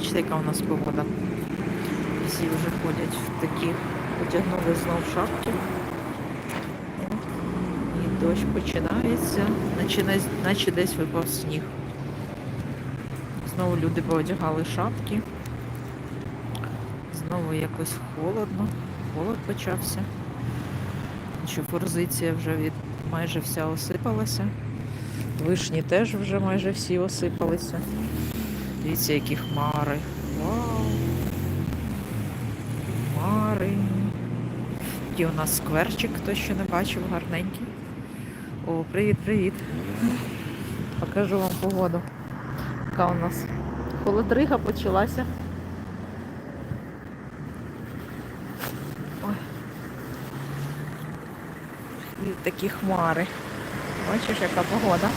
Бачите, яка у нас погода. Всі вже ходять в такі, потягнули знов шапки. І дощ починається, наче, наче десь випав сніг. Знову люди поодягали шапки. Знову якось холодно. Холод почався. Що форзиція вже від майже вся осипалася. Вишні теж вже майже всі осипалися. Дивіться, які хмари. Вау! Хмари. Який у нас скверчик, хто ще не бачив, гарненький. О, привіт-привіт. Покажу вам погоду. Яка у нас холодрига почалася. Ой. І такі хмари. Бачиш, яка погода.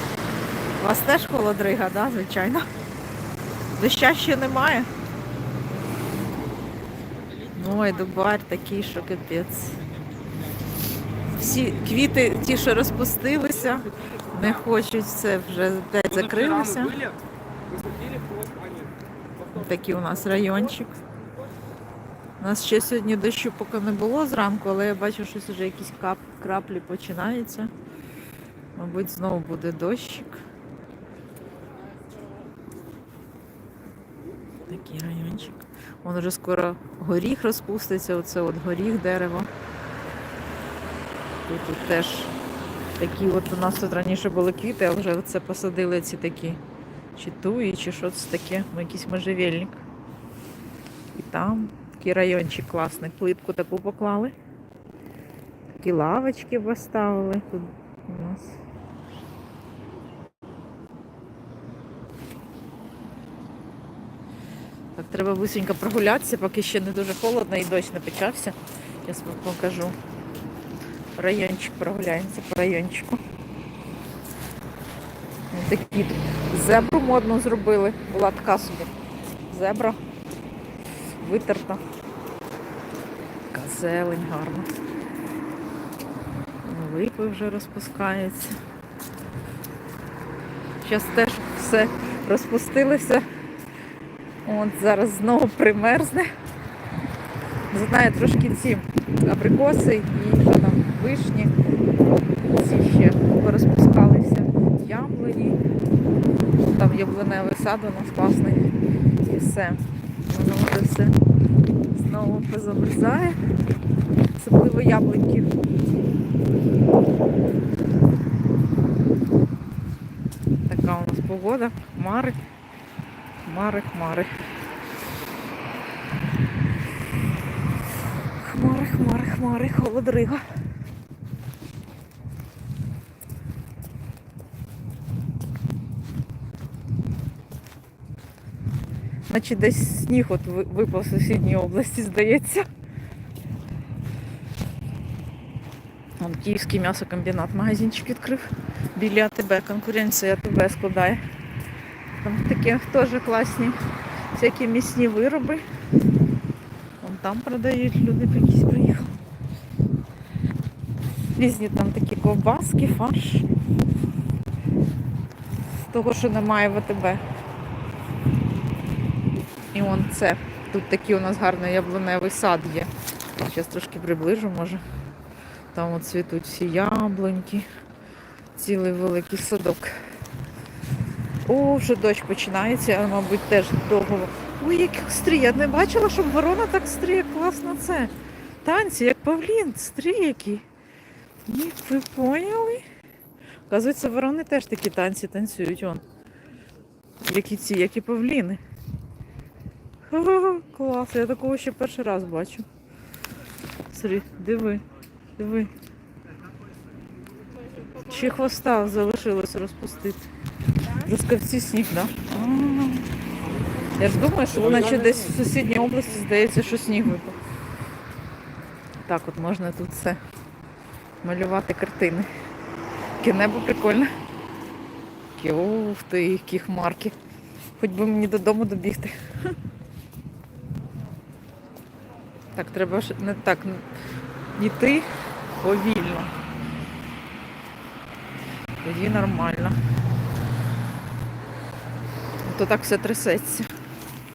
У вас теж холодрига, да, звичайно? Доща ще немає. Ой, дубар такий, що капець. Всі квіти, ті, що розпустилися, не хочуть це вже опять закрилися. Такий у нас райончик. У нас ще сьогодні дощу поки не було зранку, але я бачу, що вже якісь краплі починаються. Мабуть, знову буде дощик. Такий райончик. Вон вже скоро горіх розпуститься, оце от горіх дерево. Тут, тут теж такі от у нас тут раніше були квіти, а вже це посадили ці такі чи туї, чи що це таке, ну, якийсь можжевельник. І там такий райончик класний. Плитку таку поклали. Такі лавочки поставили. Тут у нас. Треба быстренько прогулятися, поки ще не дуже холодно і дощ не почався. Зараз вам покажу. Райончик прогуляємося по райончику. Ось Такі зебру модну зробили. Була така собі. Зебра. Витерта. Така зелень гарна. Липи вже розпускаються. Зараз теж все розпустилося. От зараз знову примерзне. Знаю трошки ці абрикоси і що там вишні. Ці ще розпускалися яблуні. Там яблуневий сад у нас класний. І все. Воно вже все знову позамерзає. Особливо яблуньки. Така у нас погода, хмари. Хмари, хмари. Хмари, хмари, хмари, холодрига. Наче десь сніг от випав в сусідній області, здається. Київський м'ясокомбінат магазинчик відкрив. Біля АТБ, конкуренція АТБ складає. Там такі теж класні всякі місні вироби. Вон там продають, люди якісь приїхали. Різні там такі ковбаски, фарш. З того, що немає в АТБ. І вон це. Тут такий у нас гарний яблуневий сад є. Зараз трошки приближу, може. Там от цвітуть всі яблуньки. Цілий великий садок. О, вже дощ починається, мабуть, теж довго. Ой, як стрій. Я не бачила, щоб ворона так стріє. Класно це. Танці, як павлін, стрій який. Ні, ви поняли? Оказується, ворони теж такі танці танцюють. Вон. Які ці, як і павліни. Ха-ха-ха, клас, я такого ще перший раз бачу. Смотри, диви, диви. Ще хвоста залишилось розпустити. Трускавці сніг, так? Да? Я ж думаю, що наче десь в сусідній області здається, що сніг випав. Так от можна тут все малювати картини. Таке небо прикольне. Ух ти, які хмарки. Хоч би мені додому добігти. Так, треба ж не так йти повільно. Тоді нормально. То так все трясеться.